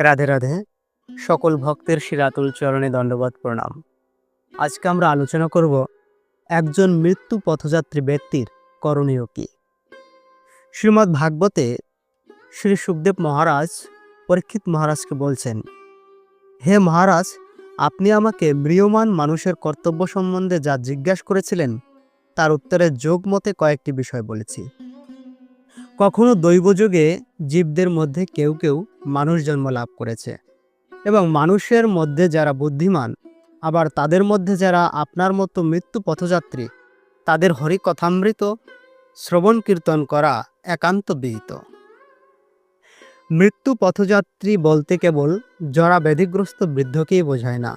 রাধে রাধে। সকল ভক্তের শিরাতুল চরণে দণ্ডবাদ প্রণাম। আজকে আমরা আলোচনা করব, একজন মৃত্যু পথযাত্রী ব্যক্তির করণীয় কি? শ্রীমদ্ ভাগবতে শ্রী সুখদেব মহারাজ, পরীক্ষিত মহারাজকে বলছেন, হে মহারাজ, আপনি আমাকে ম্রিয়মান মানুষের কর্তব্য সম্বন্ধে যা জিজ্ঞাসা করেছিলেন, তার উত্তরে যোগ মতে কয়েকটি বিষয় বলেছি। কখনো দৈবযোগে জীবদের মধ্যে কেউ কেউ মানুষ জন্ম লাভ করেছে এবং মানুষের মধ্যে যারা বুদ্ধিমান, আবার তাদের মধ্যে যারা আপনার মতো মৃত্যু পথযাত্রী, তাদের হরিকথামৃত শ্রবণ কীর্তন করা একান্ত বিহিত। মৃত্যু পথযাত্রী বলতে কেবল জরা ব্যাধিগ্রস্ত বৃদ্ধকেই বোঝায় না,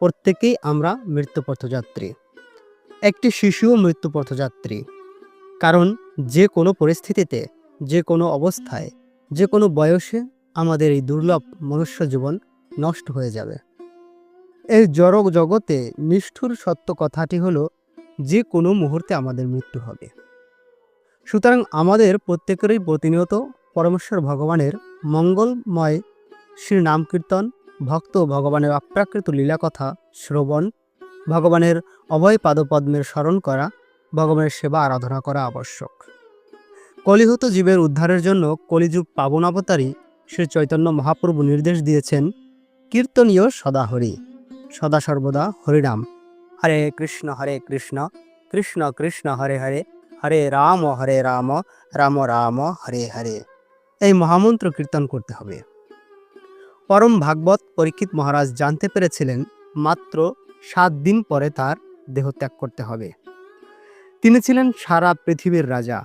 প্রত্যেকেই আমরা মৃত্যু পথযাত্রী। একটি শিশুও মৃত্যু পথযাত্রী, কারণ যে কোনো পরিস্থিতিতে, যে কোনো অবস্থায়, যে কোনো বয়সে আমাদের এই দুর্লভ মনুষ্য জীবন নষ্ট হয়ে যাবে। এই জড় জগতে নিষ্ঠুর সত্য কথাটি হলো, যে কোনো মুহূর্তে আমাদের মৃত্যু হবে। সুতরাং আমাদের প্রত্যেকেরই প্রতিনিয়ত পরমেশ্বর ভগবানের মঙ্গলময় শ্রী নাম কীর্তন ভক্ত ভগবানের অপ্রাকৃত লীলাকথা শ্রবণ, ভগবানের অভয় পাদপদ্মের স্মরণ করা, ভগবানের সেবা আরাধনা করা আবশ্যক। কলিহত জীবের উদ্ধারের জন্য কলিযুগ পাবন অবতারী শ্রী চৈতন্য মহাপ্রভু নির্দেশ দিয়েছেন, কীর্তনীয় সদা হরি সদা সর্বদা হরিনাম হরে কৃষ্ণ হরে কৃষ্ণ কৃষ্ণ কৃষ্ণ, হরে হরে হরে রাম হরে রাম রাম রাম, হরে হরে। এই মহামন্ত্র কীর্তন করতে হবে। পরম ভাগবত পরীক্ষিত মহারাজ জানতে পেরেছিলেন, মাত্র সাত দিন পরে তার দেহত্যাগ করতে হবে। তিনি ছিলেন সারা পৃথিবীর রাজা।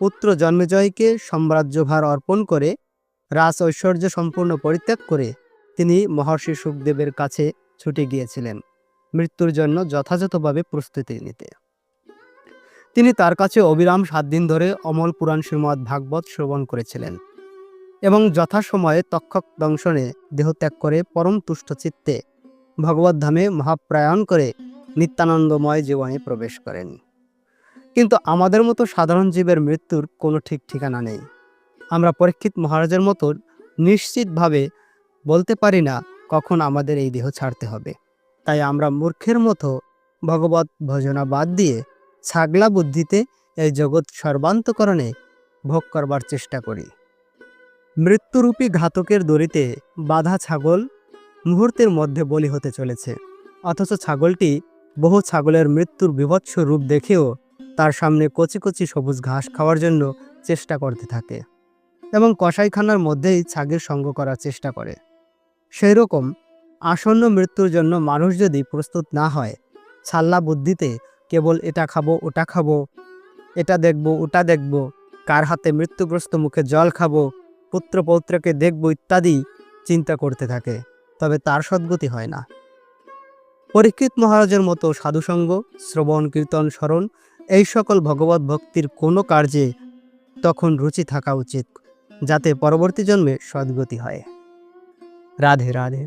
পুত্র জন্মেজয়কে সাম্রাজ্যভার অর্পণ করে, রাজ ঐশ্বর্য সম্পূর্ণ পরিত্যাগ করে তিনি মহর্ষি সুখদেবের কাছে ছুটে গিয়েছিলেন। মৃত্যুর জন্য যথাযথভাবে প্রস্তুতি নিতে। তিনি তার কাছে অবিরাম সাত দিন ধরে অমল পুরাণ শ্রীমদ ভাগবত শ্রবণ করেছিলেন এবং যথাসময়ে তক্ষক দংশনে দেহত্যাগ করে পরম তুষ্ট চিত্তে ভগবত ধামে মহাপ্রায়ণ করে নিত্যানন্দময় জীবনে প্রবেশ করেন। কিন্তু আমাদের মতো সাধারণ জীবের মৃত্যুর কোনো ঠিক ঠিকানা নেই। আমরা পরীক্ষিত মহারাজের মতো নিশ্চিতভাবে বলতে পারি না কখন আমাদের এই দেহ ছাড়তে হবে। তাই আমরা মূর্খের মতো ভগবত ভজনা বাদ দিয়ে ছাগলা বুদ্ধিতে এই জগৎ সর্বান্তকরণে ভোগ করবার চেষ্টা করি। মৃত্যুরূপী ঘাতকের দড়িতে বাধা ছাগল মুহূর্তের মধ্যে বলি হতে চলেছে। অথচ ছাগলটি বহু ছাগলের মৃত্যুর বিভৎস রূপ দেখেও তার সামনে কচি কচি সবুজ ঘাস খাওয়ার জন্য চেষ্টা করতে থাকে এবং কষাইখানার মধ্যেই ছাগের সঙ্গ করার চেষ্টা করে। সেই রকম আসন্ন মৃত্যুর জন্য মানুষ যদি প্রস্তুত না হয়, ছাল্লা বুদ্ধিতে কেবল এটা খাব, ওটা খাব, এটা দেখব, ওটা দেখব, কার হাতে মৃত্যুগ্রস্ত মুখে জল খাব, পুত্র পৌত্রকে দেখব ইত্যাদি চিন্তা করতে থাকে, তবে তার সদ্গতি হয় না। পরীক্ষিত মহারাজের মতো সাধুসঙ্গ, শ্রবণ, কীর্তন, স্মরণ এই সকল ভগবত ভক্তির কোনো কার্যে তখন রুচি থাকা উচিত, যাতে পরবর্তী জন্মে সদ্গতি হয়। রাধে রাধে।